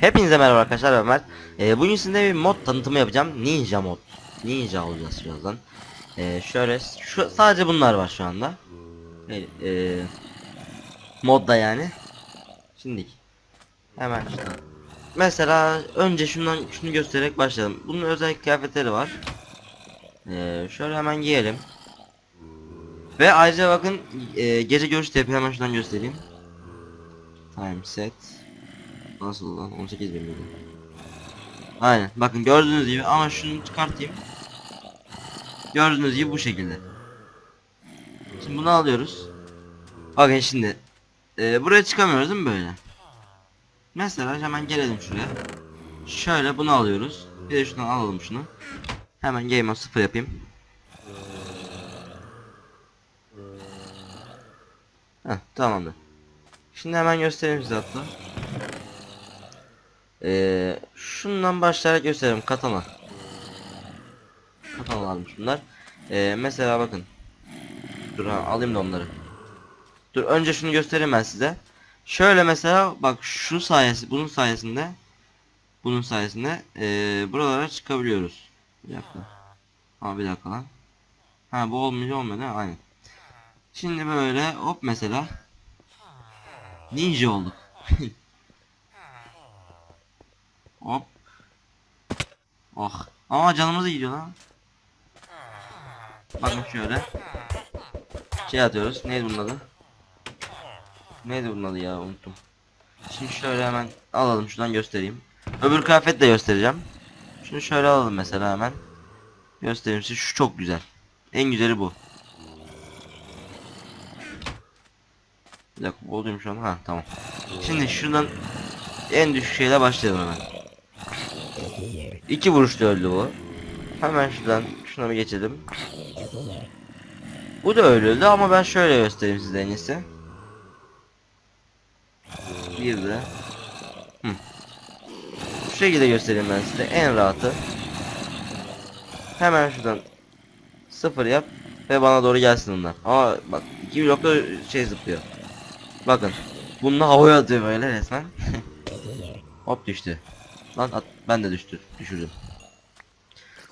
Hepinize merhaba arkadaşlar ben Mert. Ee, bugün sizinle bir mod tanıtımı yapacağım. Ninja mod. Ninja olacağız birazdan. Ee, şöyle şu sadece bunlar var şu anda. Ee, e, modda yani. Şimdi hemen şuradan. Mesela önce şundan şunu göstererek başlayalım. Bunun özel kıyafetleri var. Ee, şöyle hemen giyelim. Ve ayrıca bakın e, gece görüş tepi hemen şuradan göstereyim. Time set. Nasıl lan 18 bin miydi? Aynen bakın gördüğünüz gibi ama şunu çıkartayım. Gördüğünüz gibi bu şekilde. Şimdi bunu alıyoruz. Bakın şimdi e, buraya çıkamıyoruz değil mi böyle? Mesela hemen gelelim şuraya. Şöyle bunu alıyoruz. Bir de şuradan alalım şunu. Hemen game mode 0 yapayım. Heh tamamdır. Şimdi hemen göstereyim size hatta. Ee, şundan başlayarak göstereyim katana. Katanalarmış bunlar. Ee, mesela bakın. Dur ha, alayım da onları. Dur önce şunu göstereyim ben size. Şöyle mesela bak şu sayesi bunun sayesinde bunun sayesinde ee, buralara çıkabiliyoruz. Bir dakika. Ha bir dakika lan. Ha bu olmuyor olmadı aynen. Şimdi böyle hop mesela ninja olduk. hop. Oh. Ama canımız gidiyor lan. Bakın şöyle. Şey atıyoruz. Neydi bunun adı? Neydi bunun adı ya unuttum. Şimdi şöyle hemen alalım şuradan göstereyim. Öbür kıyafet de göstereceğim. Şunu şöyle alalım mesela hemen. Göstereyim size şu çok güzel. En güzeli bu. Bir dakika buldum şu an. Ha tamam. Şimdi şuradan en düşük şeyle başlayalım hemen. İki vuruşta öldü bu. Hemen şuradan şuna bir geçelim. Bu da öldü ama ben şöyle göstereyim size en iyisi. Bir de. Hı. Şu şekilde göstereyim ben size en rahatı. Hemen şuradan sıfır yap ve bana doğru gelsin onlar. Aa bak iki blokta şey zıplıyor. Bakın. Bununla havaya atıyor böyle resmen. Hop düştü. Lan at, ben de düştü. Düşürdüm.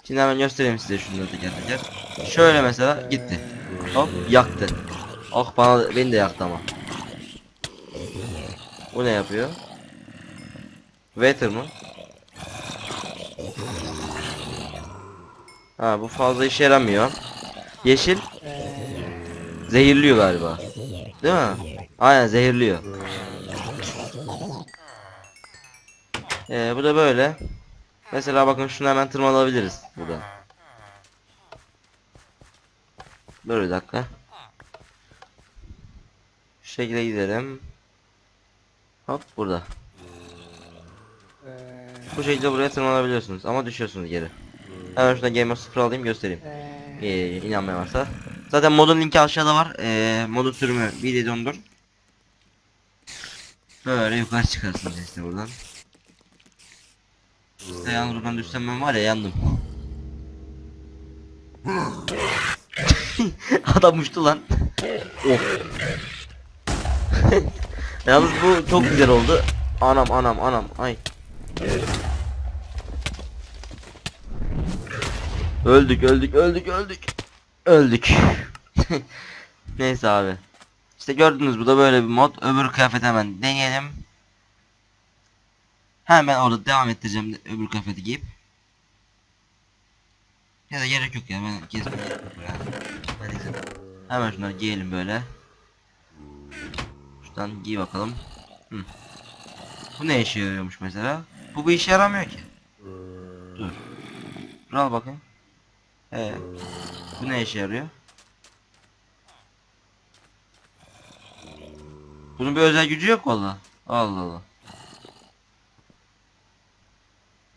Şimdi hemen göstereyim size şunu teker teker. Şöyle mesela gitti. Hop yaktı. Oh bana beni de yaktı ama. Bu ne yapıyor? Waiter mı? Ha bu fazla işe yaramıyor. Yeşil zehirliyor galiba. Değil mi? Aynen zehirliyor. Ee, bu da böyle. Mesela bakın şunu hemen tırmalabiliriz burada. Dur bir dakika. Şu şekilde gidelim. Hop burada. Bu şekilde buraya tırmanabiliyorsunuz ama düşüyorsunuz geri. Hemen şuradan Game of 0 alayım göstereyim. Ee, inanmayan varsa. Zaten modun linki aşağıda var. Ee, modun sürümü 1.7.14. Böyle yukarı çıkarsınız işte buradan. İşte yalnız buradan düşsem var ya yandım. Adam uçtu lan. of. yalnız bu çok güzel oldu. Anam anam anam ay. Öldük öldük öldük öldük. Öldük. Neyse abi. İşte gördünüz bu da böyle bir mod. Öbür kıyafet hemen deneyelim. Hemen orada devam ettireceğim de- öbür kıyafeti giyip. Ya da gerek yok ya ben gezmeye. Hemen şunları giyelim böyle. Şuradan giy bakalım. Hı. Bu ne işe yarıyormuş mesela? Bu bir işe yaramıyor ki. Dur. Dur al bakayım. Ee, bu ne işe yarıyor? Bunun bir özel gücü yok valla. Allah Allah.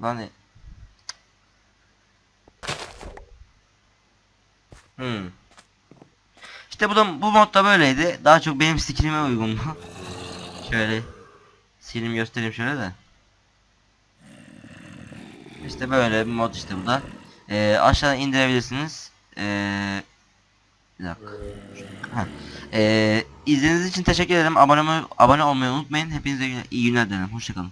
Lan ne? Hmm. İşte bu da bu modda böyleydi. Daha çok benim skillime uygun bu. şöyle sileyim göstereyim şöyle de. İşte böyle bir mod işte bu da. Ee, aşağıdan indirebilirsiniz. Ee, bir dakika. Ha. Ee, izlediğiniz için teşekkür ederim. Abone, abone olmayı unutmayın. Hepinize iyi günler dilerim. Hoşçakalın.